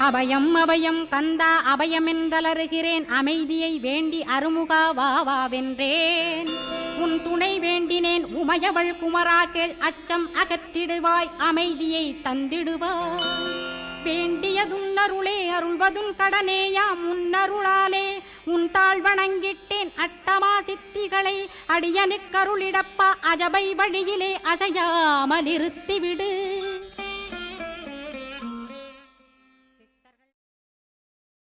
அபயம் அபயம் கந்தா அபயம் என்றலறுகிறேன் அமைதியை வேண்டி அருமுகா வா வென்றேன். உன் துணை வேண்டினேன். உமையவள் குமரா அச்சம் அகற்றிடுவாய். அமைதியை தந்திடுவாய். வேண்டியதுன்னருளே அருள்வதும் கடனேயாம். உன்னருளாலே உன் தாழ் வணங்கிட்டேன். அட்டமா சித்திகளை அடியனுக்கருளிடப்பா. அஜபை வழியிலே அசையாமல் இருத்திவிடு